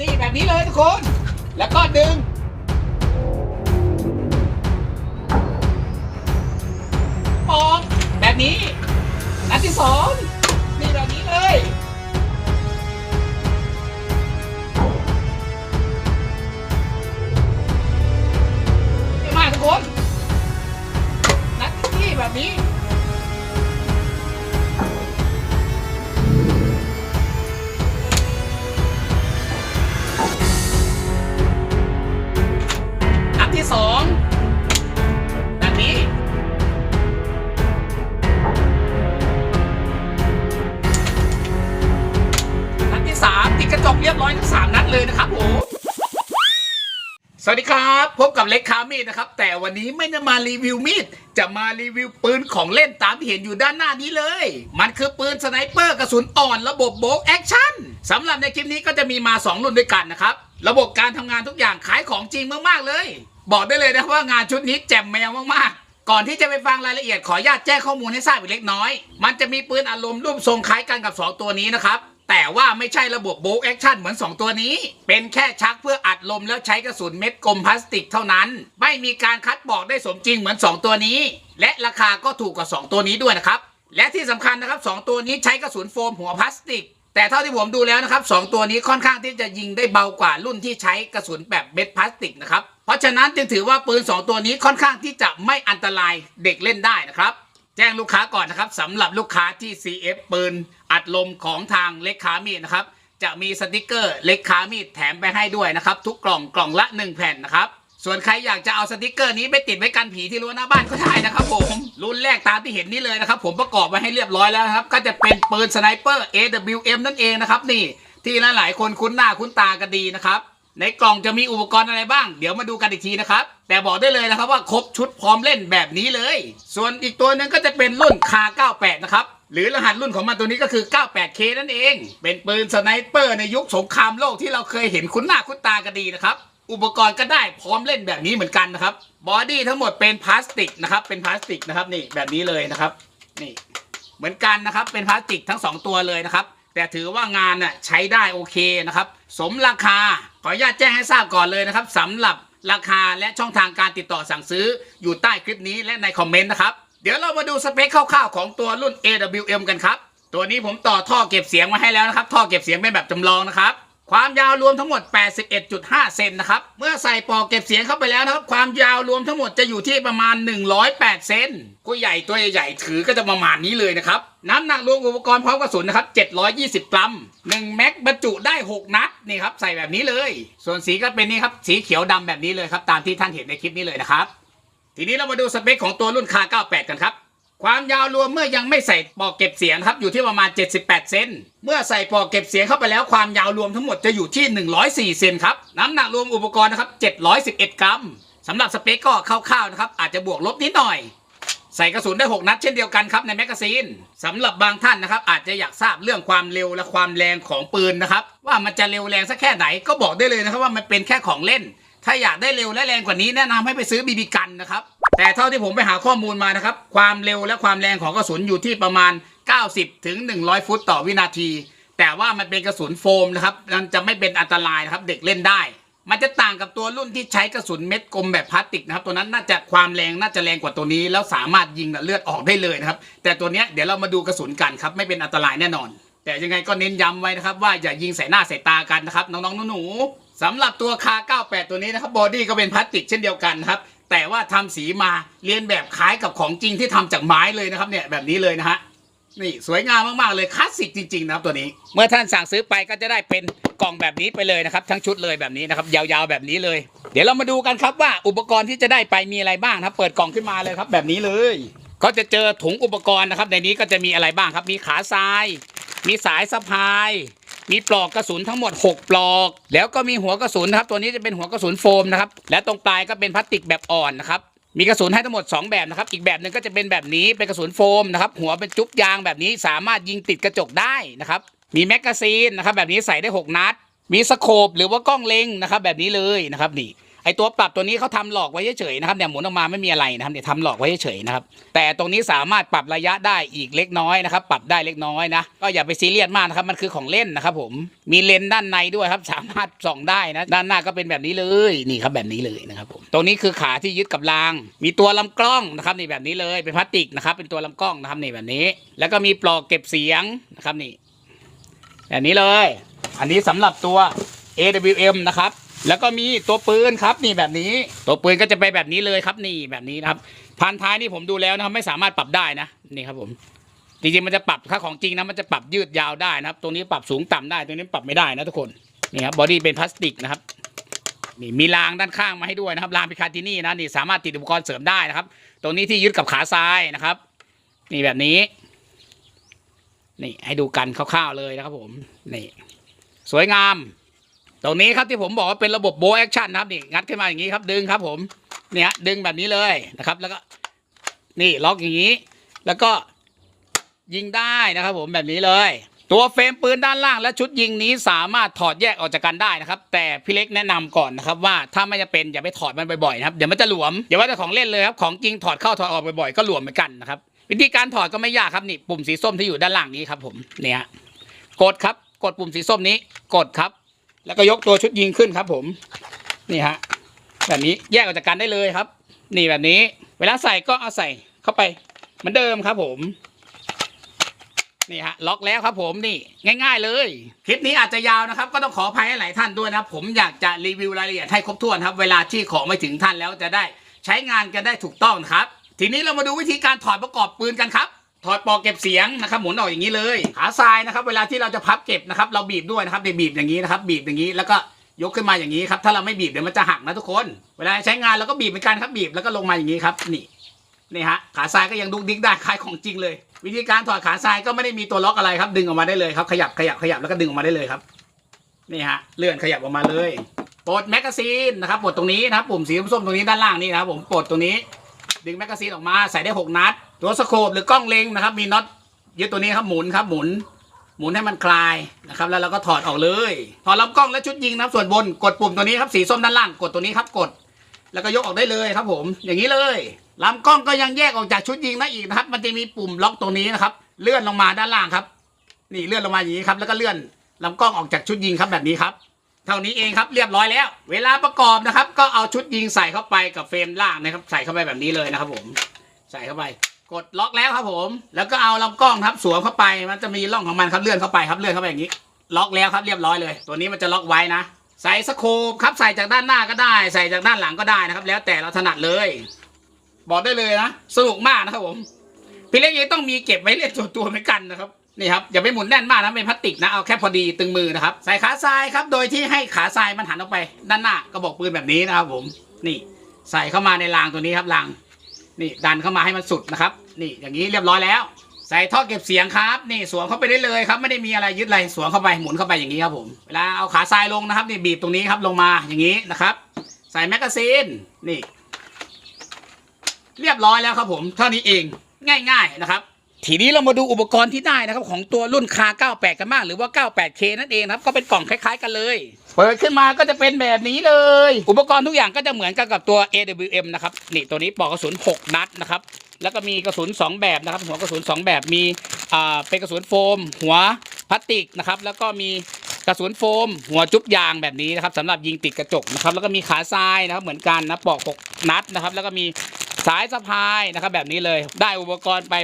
นี่แบบนี้เลยทุกคน แล้วก็ดึงออกแบบนี้ นัดที่สองนี่แบบนี้เลย มากทุกคน นัดที่แบบนี้ สวัสดีครับ พบกับเล็กคามีดนะครับ แต่วันนี้ไม่ได้มารีวิวมีด จะมารีวิวปืนของเล่นตามที่เห็นอยู่ด้านหน้านี้เลย มันคือปืนสไนเปอร์กระสุนอ่อนระบบโบกแอคชั่นสำหรับในคลิปนี้ก็จะมีมา 2 รุ่นด้วยกันนะครับ ระบบการทำงานทุกอย่างขายของจริงมากๆเลย บอกได้เลยนะว่างานชุดนี้แจ่มแมวมากๆ ก่อนที่จะไปฟังรายละเอียดขออนุญาตแจ้งข้อมูลให้ทราบอีกเล็กน้อย มันจะมีปืนอารมณ์รูปทรงคล้ายกันกับ 2 ตัวนี้นะครับ แต่ว่าไม่ใช่ระบบโบกแอคชั่นเหมือน 2 ตัวนี้ เป็นแค่ชักเพื่ออัดลมแล้วใช้กระสุนเม็ดกลมพลาสติกเท่านั้น ไม่มีการคัดบอกได้สมจริงเหมือน 2 ตัวนี้ และราคาก็ถูกกว่า 2 ตัวนี้ด้วยนะครับ และที่สำคัญนะครับ 2 ตัวนี้ใช้กระสุนโฟมหัวพลาสติก แต่เท่าที่ผมดูแล้วนะครับสองตัวนี้ค่อนข้างที่จะยิงได้เบากว่ารุ่นที่ใช้กระสุนแบบเม็ดพลาสติกนะครับ เพราะฉะนั้นจึงถือว่าปืน 2 ตัวนี้ค่อนข้างที่จะไม่อันตรายเด็กเล่นได้นะครับ แจ้งลูกค้าก่อนนะครับสำหรับลูกค้าที่ CF ปืน อัดลมของทางเล็กคามีดนะครับ จะมีสติกเกอร์เล็กคามีดแถมไปให้ด้วยนะครับ ทุกกล่องกล่องละ 1 แผ่นนะครับ ส่วนใครอยากจะเอาสติกเกอร์นี้ไปติดไว้กันผีที่รั้วหน้าบ้านก็ได้นะครับผมรุ่นแรกตามที่เห็นนี่เลยนะครับ ผมประกอบไว้ให้เรียบร้อยแล้วครับก็จะเป็นปืนสไนเปอร์ AWM นั่นเองนะครับนี่ที่หลายๆคนคุ้นหน้าคุ้นตากันดีนะครับในกล่องจะมีอุปกรณ์อะไรบ้าง เดี๋ยวมาดูกันอีกทีนะครับ แต่บอกได้เลยนะครับว่าครบชุดพร้อมเล่นแบบนี้เลย ส่วนอีกตัวหนึงก็จะเป็นรุ่นคา98 นะครับ หรือรหัสรุ่นของมันตัวนี้ก็คือ 98K นั่นเอง เป็นปืนสไนเปอร์ในยุคสงครามโลกที่เราเคยเห็นคุ้นหน้าคุ้นตากันดีนะครับ อุปกรณ์ก็ได้พร้อมเล่นแบบนี้เหมือนกันนะครับ บอดี้ทั้งหมดเป็นพลาสติกนะครับ เป็นพลาสติกนะครับนี่แบบนี้เลยนะครับ นี่ เหมือนกันนะครับ เป็นพลาสติกทั้ง 2 ตัวเลยนะครับ แต่ถือว่างานน่ะใช้ได้โอเคนะครับ สมราคา ขออนุญาตแจ้งให้ทราบก่อนเลยนะครับสำหรับราคาและช่องทางการติดต่อสั่งซื้ออยู่ใต้คลิปนี้และในคอมเมนต์นะครับ เดี๋ยวเรามาดูสเปคคร่าวๆของตัวรุ่น AWM กันครับ ตัวนี้ผมต่อท่อเก็บเสียงมาให้แล้วนะครับ ท่อเก็บเสียงเป็นแบบจำลองนะครับ ความยาวรวมทั้งหมด 81.5 เซนนะครับ เมื่อใส่ปอกเก็บเสียงเข้าไปแล้วนะครับ ความยาวรวมทั้งหมดจะอยู่ที่ประมาณ 108 เซนก็ใหญ่ตัวใหญ่ถือก็จะประมาณนี้เลยนะครับ น้ำหนักรวมอุปกรณ์พร้อมกระสุนนะครับ 720 กรัม1แม็กบรรจุได้ 6 นัดนี่ครับใส่แบบนี้เลย ส่วนสีก็เป็นนี่ครับสีเขียวดำแบบนี้เลยครับตามที่ท่านเห็นในคลิปนี้เลยนะครับ ทีนี้เรามาดูสเปคของตัวรุ่นคา98 กันครับ ความยาวรวมเมื่อยังไม่ใส่ปลอกเก็บเสียงครับอยู่ที่ประมาณ 78 เซน เมื่อใส่ปลอกเก็บเสียงเข้าไปแล้วความยาวรวมทั้งหมดจะอยู่ที่ 104 เซนครับ น้ำหนักรวมอุปกรณ์นะครับ 711 กรัมสำหรับสเปคก็คร่าวๆนะครับอาจจะบวกลบนิดหน่อย ใส่กระสุนได้ 6 นัดเช่นเดียวกันครับในแมกกาซีนสำหรับบางท่านนะครับอาจจะอยากทราบเรื่องความเร็วและความแรงของปืนนะครับว่ามันจะเร็วแรงสักแค่ไหนก็บอกได้เลยนะครับว่ามันเป็นแค่ของเล่น ถ้าอยากได้เร็วและแรงกว่านี้แนะนำให้ไปซื้อบีบีกันนะครับ แต่เท่าที่ผมไปหาข้อมูลมานะครับ ความเร็วและความแรงของกระสุนอยู่ที่ประมาณ 90 ถึง 100 ฟุตต่อวินาที แต่ว่ามันเป็นกระสุนโฟมนะครับมันจะไม่เป็นอันตรายนะครับ เด็กเล่นได้ มันจะต่างกับตัวรุ่นที่ใช้กระสุนเม็ดกลมแบบพลาสติกนะครับ ตัวนั้นน่าจะความแรงน่าจะแรงกว่าตัวนี้ แล้วสามารถยิงเลือดออกได้เลยนะครับ แต่ตัวเนี้ยเดี๋ยวเรามาดูกระสุนกันครับไม่เป็นอันตรายแน่นอน แต่ยังไงก็เน้นย้ำไว้นะครับว่าอย่ายิงใส่หน้าใส่ตากันนะครับน้องๆหนูๆ สำหรับตัวคา 98 ตัวนี้นะครับบอดี้ก็เป็นพลาสติกเช่นเดียวกันครับ แต่ว่าทำสีมาเรียนแบบคล้ายกับของจริงที่ทำจากไม้เลยนะครับเนี่ยแบบนี้เลยนะฮะนี่สวยงามมากๆเลยคลาสสิกจริงๆนะครับตัวนี้ เมื่อท่านสั่งซื้อไปก็จะได้เป็นกล่องแบบนี้ไปเลยนะครับ ทั้งชุดเลยแบบนี้นะครับ ยาวๆแบบนี้เลย เดี๋ยวเรามาดูกันครับว่าอุปกรณ์ที่จะได้ไปมีอะไรบ้างครับ เปิดกล่องขึ้นมาเลยครับ แบบนี้เลย ก็จะเจอถุงอุปกรณ์นะครับ ในนี้ก็จะมีอะไรบ้างครับ มีขาทราย มีสายสะพาย มีปลอกกระสุนทั้งหมด 6 ปลอก แล้วก็มีหัวกระสุนนะครับ ตัวนี้จะเป็นหัวกระสุนโฟมนะครับ และตรงปลายก็เป็นพลาสติกแบบอ่อนนะครับ มีกระสุนให้ทั้งหมด 2 แบบนะครับ อีกแบบหนึ่งก็จะเป็นแบบนี้ เป็นกระสุนโฟมนะครับ หัวเป็นจุ๊บยางแบบนี้ สามารถยิงติดกระจกได้นะครับ มีแมกกาซีนนะครับ แบบนี้ใส่ได้ 6 นัด มีสโคปหรือว่ากล้องเล็งนะครับ แบบนี้เลยนะครับนี่ ไอตัวปรับตัวนี้เขาทำหลอกไว้เฉยๆนะครับเนี่ยหมุนออกมาไม่มีอะไรนะครับเนี่ยทำหลอกไว้เฉยๆนะครับแต่ตรงนี้สามารถปรับระยะได้อีกเล็กน้อยนะครับปรับได้เล็กน้อยนะก็อย่าไปซีเรียสมากนะครับมันคือของเล่นนะครับผมมีเลนส์ด้านในด้วยครับสามารถส่องได้นะด้านหน้าก็เป็นแบบนี้เลยนี่ครับแบบนี้เลยนะครับผมตรงนี้คือขาที่ยึดกับราง มีตัวลำกล้องนะครับนี่แบบนี้เลยเป็นพลาสติกนะครับเป็นตัวลำกล้องนะครับนี่แบบนี้ แล้วก็มีปลอกเก็บเสียงนะครับนี่แบบนี้เลย อันนี้สำหรับตัว AWM นะครับ แล้วก็มีตัวปืนครับนี่แบบนี้ ตัวปืนก็จะไปแบบนี้เลยครับนี่แบบนี้นะครับพันท้ายนี่ผมดูแล้วนะครับไม่สามารถปรับได้นะนี่ครับผมจริงๆมันจะปรับค่าของจริงนะมันจะปรับยืดยาวได้นะครับ ตรงนี้ปรับสูงต่ำได้ตรงนี้ปรับไม่ได้นะทุกคนนี่ครับบอดี้เป็นพลาสติกนะครับนี่มีรางด้านข้างมาให้ด้วยนะครับรางพิคาตินี่นะนี่สามารถติดอุปกรณ์เสริมได้นะครับ ตรงนี้ที่ยึดกับขาซ้ายนะครับ นี่แบบนี้ นี่ให้ดูกันคร่าวๆเลยนะครับผมนี่สวยงาม ตรงนี้ครับที่ผมบอกว่าเป็นระบบโบแอคชั่นนะครับนี่งัดขึ้นมาอย่างนี้ครับ ดึงครับ ผมเนี่ยดึงแบบนี้เลยนะครับ แล้วก็ นี่ล็อกอย่างนี้ แล้วก็ยิงได้นะครับ ผมแบบนี้เลย ตัวเฟรมปืนด้านล่างและชุดยิงนี้สามารถถอดแยกออกจากกันได้นะครับ แต่พี่เล็กแนะนำก่อนนะครับ ว่าถ้าไม่จะเป็นอย่าไปถอดมันบ่อยๆนะครับเดี๋ยวมันจะหลวมอย่าว่าแต่ของเล่นเลยครับของจริงถอดเข้าถอดออกบ่อยๆก็หลวมเหมือนกันนะครับวิธีการถอดก็ไม่ยากครับนี่ปุ่มสีส้มที่อยู่ด้านล่างนี้ครับ ผมเนี่ยกดครับ กดปุ่มสีส้มนี้ กดครับ แล้วก็ยกตัวชุดยิงขึ้นครับ ผม นี่ฮะ แบบนี้แยกออกจากกันได้เลยครับ นี่แบบนี้ เวลาใส่ก็เอาใส่เข้าไปเหมือนเดิมครับ ผมนี่ฮะล็อกแล้วครับผมนี่ง่าย ๆ เลย คลิปนี้อาจจะยาวนะครับ ก็ต้องขออภัยให้หลายท่านด้วยนะครับ ผมอยากจะรีวิวรายละเอียดให้ครบถ้วนครับ เวลาที่ของไม่ถึงท่านแล้วจะได้ใช้งานกันได้ถูกต้องครับ ทีนี้เรามาดูวิธีการถอดประกอบปืนกันครับ ถอดปลอกเก็บเสียงนะครับหมุนออกอย่างนี้เลยขาทรายนะครับ เวลาที่เราจะพับเก็บนะครับ เราบีบด้วยนะครับเดี๋ยวบีบอย่างนี้นะครับ บีบอย่างนี้แล้วก็ยกขึ้นมาอย่างนี้ครับถ้าเราไม่บีบเดี๋ยวมันจะหักนะทุกคน เวลาใช้งานเราก็บีบเหมือนกันครับบีบแล้วก็ลงมาอย่างนี้ครับ นี่นี่ฮะขาทรายก็ยังดุกดิกได้คล้ายของจริงเลย วิธีการถอดขาทรายก็ไม่ได้มีตัวล็อกอะไรครับ ดึงออกมาได้เลยครับ ขยับขยับขยับแล้วก็ดึงออกมาได้เลยครับนี่ฮะเลื่อนขยับออกมาเลยปลดแมกกาซีนนะครับปลดตรงนี้นะครับปุ่มสีส้มตรงนี้ด้านล่างนี่นะครับผมปลดตรงนี้ ดึงแมกกาซีนออกมาใส่ได้หกนัด ตัวสโคปหรือกล้องเล็งนะครับ มีน็อตยึดตัวนี้ครับหมุนครับหมุน หมุนให้มันคลายนะครับ แล้วเราก็ถอดออกเลยถอดลำกล้องและชุดยิงนะครับ ส่วนบนกดปุ่มตัวนี้ครับสีส้มด้านล่างกดตัวนี้ครับกด แล้วก็ยกออกได้เลยครับ ผม อย่างนี้เลยลำกล้องก็ยังแยกออกจากชุดยิงได้อีกนะครับ มันจะมีปุ่มล็อกตรงนี้นะครับ เลื่อนลงมาด้านล่างครับ นี่เลื่อนลงมาอย่างนี้ครับ แล้วก็เลื่อนลำกล้องออกจากชุดยิงครับแบบนี้ครับ เท่านี้เองครับเรียบร้อยแล้ว เวลาประกอบนะครับ ก็เอาชุดยิงใส่เข้าไปกับเฟรมล่างนะครับ ใส่เข้าไปแบบนี้เลยนะครับ ผม ใส่เข้าไป กดล็อกแล้วครับผม แล้วก็เอาลำกล้องครับสวมเข้าไป มันจะมีร่องของมันครับเลื่อนเข้าไปครับเลื่อนเข้าไปอย่างนี้ ล็อกแล้วครับเรียบร้อยเลย ตัวนี้มันจะล็อกไว้นะ ใส่สโคปครับใส่จากด้านหน้าก็ได้ ใส่จากด้านหลังก็ได้นะครับ แล้วแต่เราถนัดเลย บอกได้เลยนะสนุกมากนะครับผมพี่เล็กยังต้องมีเก็บไว้เล่นส่วนตัวเหมือนกันนะครับ นี่ครับอย่าไปหมุนแน่นมากนะเป็นพลาสติกนะเอาแค่พอดีตึงมือนะครับใส่ขาทรายครับโดยที่ให้ขาทรายมันหันออกไป ด้านหน้ากระบอกปืนแบบนี้นะครับผมนี่ใส่เข้ามาในรางตัวนี้ครับรางนี่ดันเข้ามาให้มันสุดนะครับ นี่อย่างนี้เรียบร้อยแล้ว ใส่ท่อเก็บเสียงครับ นี่สวมเข้าไปได้เลยครับไม่ได้มีอะไรยึดอะไรสวมเข้าไปหมุนเข้าไปอย่างนี้ครับผมเวลาเอาขาทรายลงนะครับ นี่บีบตรงนี้ครับลงมาอย่างนี้นะครับ ใส่แมกกาซีนนี่ เรียบร้อยแล้วครับผมเท่านี้เองง่าย ๆนะครับ ทีนี้เรามาดูอุปกรณ์ที่ได้นะครับของตัวรุ่นคา98 กันบ้างหรือว่า 98K นั่นเองนะครับก็เป็นกล่องคล้ายๆกันเลย เปิดขึ้นมาก็จะเป็นแบบนี้เลย อุปกรณ์ทุกอย่างก็จะเหมือนกันกับตัว AWM นะครับนี่ตัวนี้ปลอกกระสุน 6 นัดนะครับแล้วก็มีกระสุน 2 แบบนะครับ หัวกระสุน 2 แบบมีอ่าเป็นกระสุนโฟม หัวพลาสติกนะครับแล้วก็มีกระสุนโฟม หัวจุ๊บยางแบบนี้นะครับสำหรับยิงติดกระจกนะครับแล้วก็มีขาทรายนะครับเหมือนกันนะปลอก 6 นัดนะครับแล้วก็มีสายสะพายนะครับแบบนี้เลยได้อุปกรณ์ไป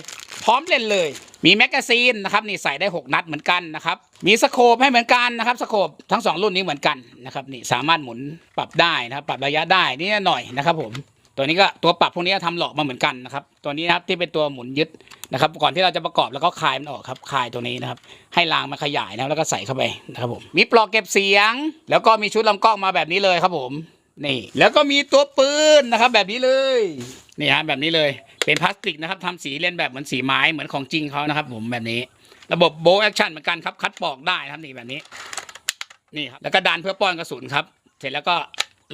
พร้อมเล่นเลย มีแมกกาซีนนะครับนี่ใส่ได้ 6 นัดเหมือนกันนะครับมีสโคปให้เหมือนกันนะครับสโคปทั้ง 2 รุ่นนี้เหมือนกันนะครับนี่สามารถหมุนปรับได้นะครับปรับระยะได้นี่หน่อยนะครับผมตัวนี้ก็ตัวปรับพวกนี้ทำหลอกมาเหมือนกันนะครับตัวนี้นะครับที่เป็นตัวหมุนยึดนะครับก่อนที่เราจะประกอบแล้วก็คลายมันออกครับคลายตัวนี้นะครับให้รางมันขยายนะแล้วก็ใส่เข้าไปนะครับผมมีปลอกเก็บเสียง แล้วก็มีชุดลำกล้องมาแบบนี้เลยครับผมนี่แล้วก็มีตัวปืนนะครับแบบนี้เลยนี่ฮะแบบนี้เลย เป็นพลาสติกนะครับทำสีเล่นแบบเหมือนสีไม้เหมือนของจริงเขานะครับ ผมแบบนี้ ระบบโบแอคชั่นเหมือนกันครับ คัดปอกได้นะครับนี่แบบนี้ นี่ครับแล้วก็ดันเพื่อป้อนกระสุนครับ เสร็จแล้วก็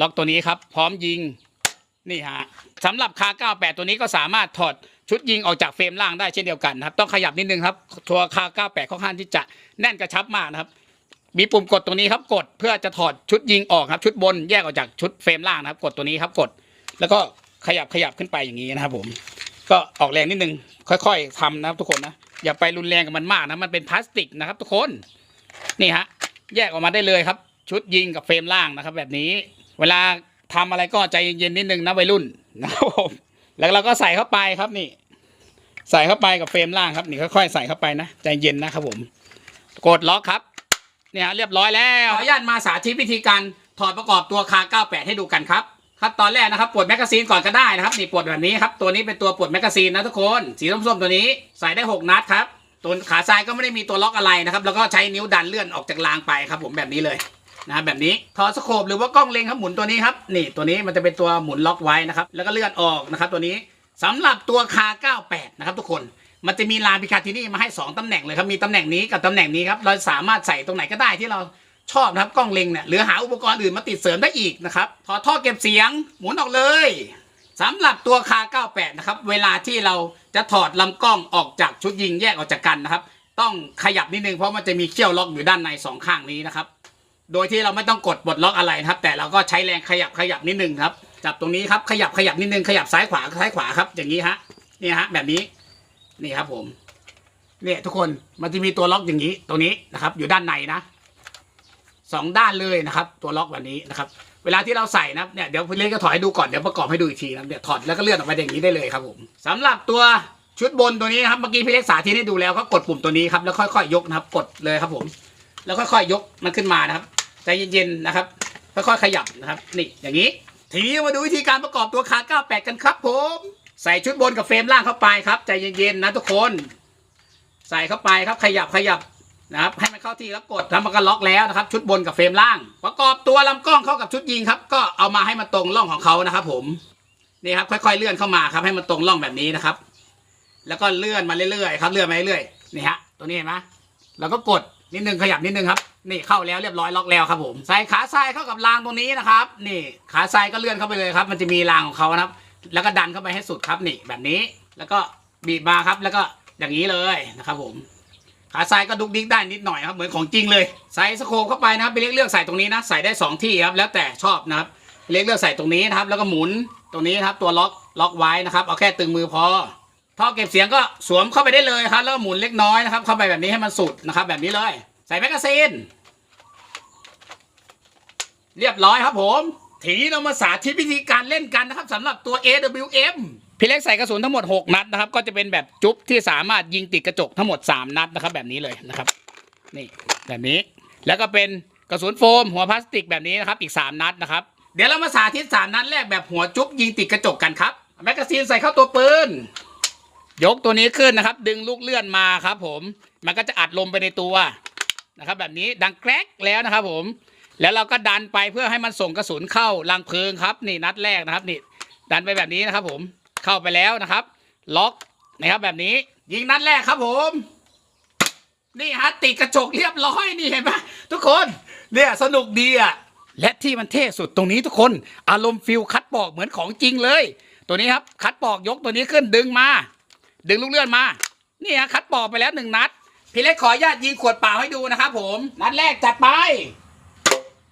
ล็อกตัวนี้ครับ พร้อมยิงนี่ฮะสำหรับคา98 ตัวนี้ก็สามารถถอดชุดยิงออกจากเฟรมล่างได้เช่นเดียวกันนะครับ ต้องขยับนิดนึงครับ ตัวคา98ค่อนข้างที่จะแน่นกระชับมากนะครับ มีปุ่มกดตรงนี้ครับกดเพื่อจะถอดชุดยิงออกครับ ชุดบนแยกออกจากชุดเฟรมล่างนะครับ กดตัวนี้ครับกด แล้วก็ขยับขยับขึ้นไปอย่างนี้นะครับผม ก็ออกแรงนิดนึงค่อยๆทำนะครับทุกคนนะอย่าไปรุนแรงกับมันมากนะมันเป็นพลาสติกนะครับทุกคนนี่ฮะแยกออกมาได้เลยครับ ชุดยิงกับเฟรมล่างนะครับ แบบนี้ เวลาทำอะไรก็ใจเย็นๆนิดนึงนะวัยรุ่นนะครับผมแล้วเราก็ใส่เข้าไปครับนี่ ใส่เข้าไปกับเฟรมล่างครับนี่ค่อยๆใส่เข้าไปนะใจเย็นนะครับผมกดล็อกครับเนี่ยฮะเรียบร้อยแล้วขออนุญาตมาสาธิตวิธีการถอดประกอบตัวคา 98 ให้ดูกันครับ ครับตอนแรกนะครับปลดแมกกาซีนก่อนก็ได้นะครับนี่ปลดแบบนี้ครับตัวนี้เป็นตัวปลดแมกกาซีนนะทุกคนสีส้มๆตัวนี้ใส่ได้ 6 นัดครับตัวขาซ้ายก็ไม่ได้มีตัวล็อกอะไรนะครับแล้วก็ใช้นิ้วดันเลื่อนออกจากรางไปครับ ผมแบบนี้เลยนะบแบบนี้ถอดสโคปหรือว่ากล้องเล็งครับหมุนตัวนี้ครับนี่ตัวนี้มันจะเป็นตัวหมุนล็อกไว้นะครับแล้วก็เลื่อนออกนะครับตัวนี้สำหรับตัวคา98 นะครับทุกคนมันจะมีลานพิคาทินี่มาให้ 2ตำแหน่งเลยครับมีตำแหน่งนี้กับตำแหน่งนี้ครับเราสามารถใส่ตรงไหนก็ได้ที่เรา ชอบนะครับกล้องเล็งเนี่ยหรือหาอุปกรณ์อื่นมาติดเสริมได้อีกนะครับถอดท่อเก็บเสียงหมุนออกเลยสำหรับตัวคา 98 นะครับ เวลาที่เราจะถอดลำกล้องออกจากชุดยิงแยกออกจากกันนะครับ ต้องขยับนิดนึงเพราะมันจะมีเขี้ยวล็อกอยู่ด้านในสองข้างนี้นะครับ โดยที่เราไม่ต้องกดปลดล็อกอะไรนะครับ แต่เราก็ใช้แรงขยับขยับนิดนึงครับ จับตรงนี้ครับขยับขยับนิดนึงขยับซ้ายขวาซ้ายขวาครับ อย่างนี้ฮะนี่ฮะแบบนี้นี่ครับผมเนี่ยทุกคนมันจะมีตัวล็อกอย่างนี้ตรงนี้นะครับ อยู่ด้านในนะ สองด้านเลยนะครับ ตัวล็อกแบบนี้นะครับ เวลาที่เราใส่นะเนี่ยเดี๋ยวพี่เล็กก็ถอยให้ดูก่อนเดี๋ยวประกอบให้ดูอีกทีนะเดี๋ยวถอดแล้วก็เลื่อนออกมาอย่างนี้ได้เลยครับผมสำหรับตัวชุดบนตัวนี้นะครับเมื่อกี้พี่เล็กสาธิตให้ดูแล้วก็กดปุ่มตัวนี้ครับแล้วค่อยๆยกนะครับ กดเลยครับผม แล้วค่อยๆยกมันขึ้นมานะครับใจเย็นๆนะครับ ค่อยๆขยับนะครับ นี่อย่างนี้ ทีนี้มาดูวิธีการประกอบตัวคา98 กันครับผมใส่ชุดบนกับเฟรมล่างเข้าไปครับใจเย็นๆนะทุกคน ใส่เข้าไปครับขยับขยับ นะครับให้มันเข้าที่แล้วกดแล้วมันก็ล็อกแล้วนะครับ ชุดบนกับเฟรมล่าง ประกอบตัวลำกล้องเข้ากับชุดยิงครับ ก็เอามาให้มันตรงร่องของเขานะครับ ผมนี่ครับค่อยๆเลื่อนเข้ามาครับ ให้มันตรงร่องแบบนี้นะครับ แล้วก็เลื่อนมาเรื่อยๆครับเลื่อนมาเรื่อยๆนี่ฮะตัวนี้เห็นไหมแล้วก็กดนิดนึงขยับนิดนึงครับ นี่เข้าแล้วเรียบร้อยล็อกแล้วครับ ผม ใส่ขาซ้ายเข้ากับรางตรงนี้นะครับ นี่ขาซ้ายก็เลื่อนเข้าไปเลยครับ มันจะมีรางของเขานะครับ แล้วก็ดันเข้าไปให้สุดครับนี่แบบนี้ แล้วก็บีบมาครับ แล้วก็อย่างนี้เลยนะครับ ผม ขาซ้ายก็ดุกดิกได้นิดหน่อยครับเหมือนของจริงเลย ใส่สโคปเข้าไปนะครับไปเลือกเลือกใส่ตรงนี้นะใส่ได้สองที่ครับแล้วแต่ชอบนะครับเลือกเลือกใส่ตรงนี้นะครับ แล้วก็หมุนตรงนี้ครับตัวล็อกล็อกไว้นะครับ เอาแค่ตึงมือพอท่อเก็บเสียงก็สวมเข้าไปได้เลยครับ แล้วหมุนเล็กน้อยนะครับ เข้าไปแบบนี้ให้มันสุดนะครับ แบบนี้เลย ใส่แมกกาซีนเรียบร้อยครับผมทีนี้เรามาสาธิตวิธีการเล่นกันนะครับสำหรับตัว AWM พี่เล็กใส่กระสุนทั้งหมด 6 นัดนะครับ ก็จะเป็นแบบจุ๊บที่สามารถยิงติดกระจกทั้งหมด 3 นัดนะครับ แบบนี้เลยนะครับ นี่แบบนี้ แล้วก็เป็นกระสุนโฟม หัวพลาสติกแบบนี้นะครับ อีก 3 นัดนะครับ เดี๋ยวเรามาสาธิต 3 นัดแรกแบบหัวจุ๊บยิงติดกระจกกันครับ แมกกาซีนใส่เข้าตัวปืน ยกตัวนี้ขึ้นนะครับ ดึงลูกเลื่อนมาครับผม มันก็จะอัดลมไปในตัวนะครับ แบบนี้ดังแกรกแล้วนะครับ ผม แล้วเราก็ดันไปเพื่อให้มันส่งกระสุนเข้ารังเพลิงครับ นี่นัดแรกนะครับนี่ดันไปแบบนี้นะครับผม เข้าไปแล้วนะครับ ล็อกนะครับแบบนี้ ยิงนัดแรกครับผม นี่ฮะติดกระจกเรียบร้อยนี่เห็นไหมทุกคนเนี่ยสนุกดีอะและที่มันเท่สุดตรงนี้ทุกคน อารมณ์ฟิลคัดปอกเหมือนของจริงเลย ตัวนี้ครับคัดปอกยกตัวนี้ขึ้นดึงมา ดึงลูกเลื่อนมานี่ฮะคัดปอกไปแล้วหนึ่งนัดพี่เล็กขออนุญาตยิงขวดเปล่าให้ดูนะครับผมนัดแรกจัดไป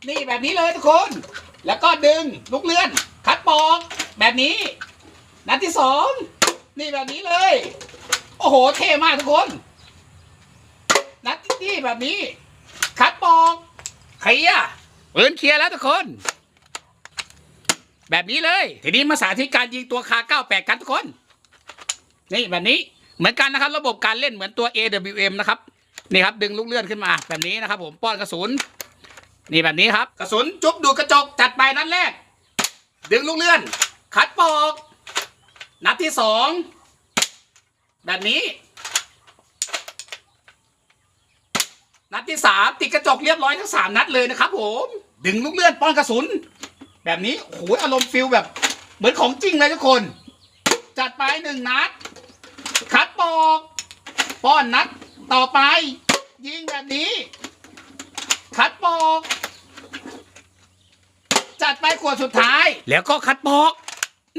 นี่แบบนี้เลยทุกคน แล้วก็ดึงลูกเลื่อน คัดปอกแบบนี้ นัดที่สองนี่แบบนี้เลย โอ้โหเท่มากทุกคน นัดที่แบบนี้ คัดปอกเคลียร์ปืนเคลียร์แล้วทุกคน แบบนี้เลย ทีนี้มาสาธิตการยิงตัวคา 98 กันทุกคน นี่แบบนี้เหมือนกันนะครับ ระบบการเล่นเหมือนตัว AWM นะครับนี่ครับดึงลูกเลื่อนขึ้นมา แบบนี้นะครับ ผมป้อนกระสุนนี่แบบนี้ครับ กระสุนจุบดูกระจกจัดไปนัดแรก ดึงลูกเลื่อน คัดปอก นัดที่สองแบบนี้ นัดที่สามติดกระจกเรียบร้อยทั้งสามนัดเลยนะครับ ผม ดึงลูกเลื่อนป้อนกระสุน แบบนี้โอ้โหอารมณ์ฟิลแบบ เหมือนของจริงเลยทุกคน จัดไปหนึ่งนัด คัดปอกป้อนนัดต่อไป ยิงแบบนี้ คัดปอก จัดไปขวดสุดท้าย แล้วก็คัดปอก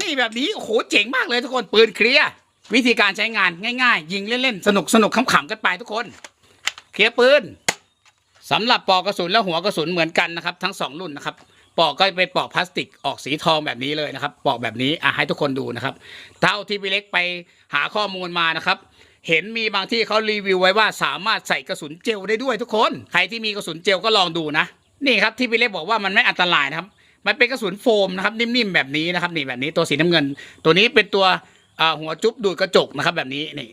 นี่แบบนี้โอ้โหเจ๋งมากเลยทุกคนปืนเคลียร์วิธีการใช้งานง่ายๆ ยิงเล่นๆ สนุกสนุกขำๆกันไปทุกคน เคลียร์ปืนสำหรับปอกกระสุนและหัวกระสุนเหมือนกันนะครับ ทั้งสองรุ่นนะครับปอกก็เป็นปอกพลาสติกออกสีทองแบบนี้เลยนะครับ ปอกแบบนี้อะให้ทุกคนดูนะครับ เท่าที่พี่เล็กไปหาข้อมูลมานะครับ เห็นมีบางที่เขารีวิวไว้ว่าสามารถใส่กระสุนเจลได้ด้วยทุกคน ใครที่มีกระสุนเจลก็ลองดูนะ นี่ครับที่พี่เล็กบอกว่ามันไม่อันตรายนะครับ มันเป็นกระสุนโฟมนะครับนิ่มๆแบบนี้นะครับนี่แบบนี้ตัวสีน้ำเงิน ตัวนี้เป็นตัวหัวจุ๊บดูดกระจกนะครับ แบบนี้นี่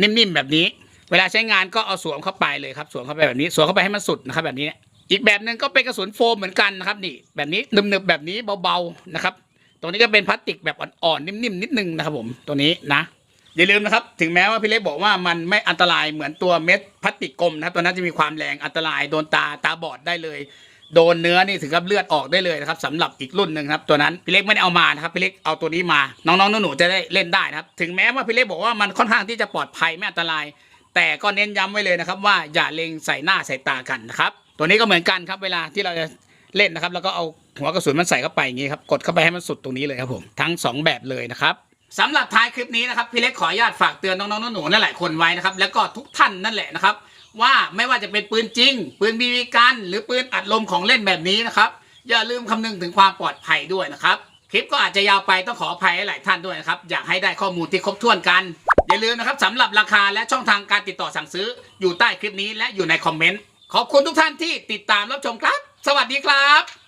นิ่มๆแบบนี้ เวลาใช้งานก็เอาสวมเข้าไปเลยครับสวมเข้าไปแบบนี้สวมเข้าไปให้มันสุดนะครับ แบบนี้อีกแบบหนึ่งก็เป็นกระสุนโฟมเหมือนกันนะครับนี่แบบนี้หนึบๆแบบนี้เบาๆนะครับตรงนี้ก็เป็นพลาสติกแบบอ่อนๆนิ่มๆนิดนึงนะครับผมตัวนี้นะอย่าลืมนะครับถึงแม้ว่าพี่เล็กบอกว่ามันไม่อันตรายเหมือนตัวเม็ดพลาสติกกลมนะครับตัวนั้นจะมีความแรงอันตรายโดนตาตาบอดได้เลย โดนเนื้อนี่ถึงกับเลือดออกได้เลยนะครับสำหรับอีกรุ่นหนึ่งครับตัวนั้นพี่เล็กไม่ได้เอามานะครับพี่เล็กเอาตัวนี้มาน้องๆหนูๆจะได้เล่นได้นะครับถึงแม้ว่าพี่เล็กบอกว่ามันค่อนข้างที่จะปลอดภัยไม่อันตราย แต่ก็เน้นย้ำไว้เลยนะครับ ว่าอย่าเล็งใส่หน้าใส่ตากันนะครับตัวนี้ก็เหมือนกันครับเวลาที่เราจะเล่นนะครับ แล้วก็เอาหัวกระสุนมันใส่เข้าไปอย่างนี้ครับกดเข้าไปให้มันสุดตรงนี้เลยครับผมทั้งสองแบบเลยนะครับ สำหรับท้ายคลิปนี้นะครับพี่เล็กขออนุญาตฝากเตือนน้องๆหนูๆนั่นหลายคนไว้นะครับแล้วก็ทุกท่านนั่นแหละนะครับ ว่าไม่ว่าจะเป็นปืนจริง ปืนบีบีกันหรือปืนอัดลมของเล่นแบบนี้นะครับอย่าลืมคำนึงถึงความปลอดภัยด้วยนะครับ คลิปก็อาจจะยาวไปต้องขออภัยให้หลายท่านด้วยนะครับอยากให้ได้ข้อมูลที่ครบถ้วนกัน อย่าลืมนะครับสำหรับราคาและช่องทางการติดต่อสั่งซื้ออยู่ใต้คลิปนี้และอยู่ในคอมเมนต์ขอบคุณทุกท่านที่ติดตามรับชมครับ สวัสดีครับ